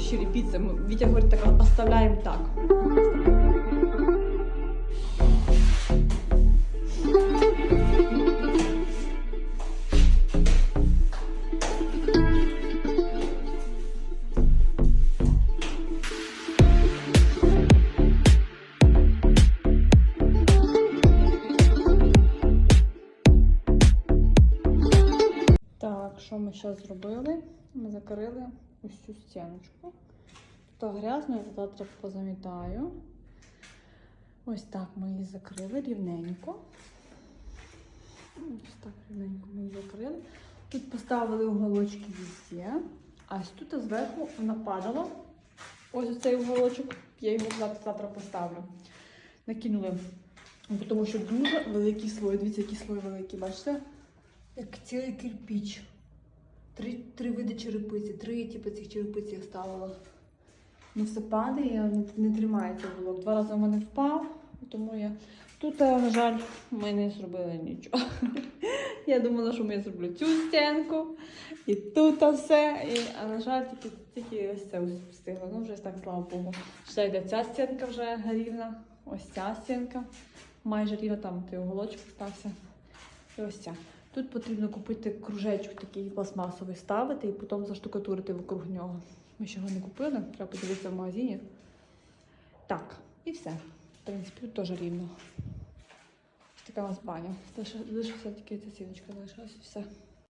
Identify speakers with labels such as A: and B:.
A: щирі піци. Вітя говорить, так оставляємо. Так, що ми зараз зробили? Ми закрили ось цю стіночку. Тут грязно, я завтра позамітаю. Ось так ми її закрили рівненько. Ось так рівненько ми її закрили. Тут поставили уголочки везде. А ось тут зверху нападало. Ось цей уголочок. Я його завтра поставлю. Накинули. Тому що дуже великий слой. Дивіться, який слой великий, бачите? Як цілий кирпіч. Три, три види черепиці, три типу цих черепиць я ставила. Ну все падає, не, не тримається блок. Два рази в мене впав, тому я. Тут, е, на жаль, ми не зробили нічого. Я думала, що я зроблю цю стінку, і тут все. І, а на жаль, тільки, тільки ось це встигла. Ну, вже так, слава Богу. Ще йде ця стінка вже рівна. Ось ця стінка. Майже рівна, там той уголочок стався. І ось ця. Тут потрібно купити кружечок такий пластмасовий ставити і потім заштукатурити вокруг нього. Ми ще його не купили, треба подивитися в магазині. Так, і все. В принципі, тут теж рівно. Ось така у нас баня. Лишилася тільки ця сіночка залишилась і все.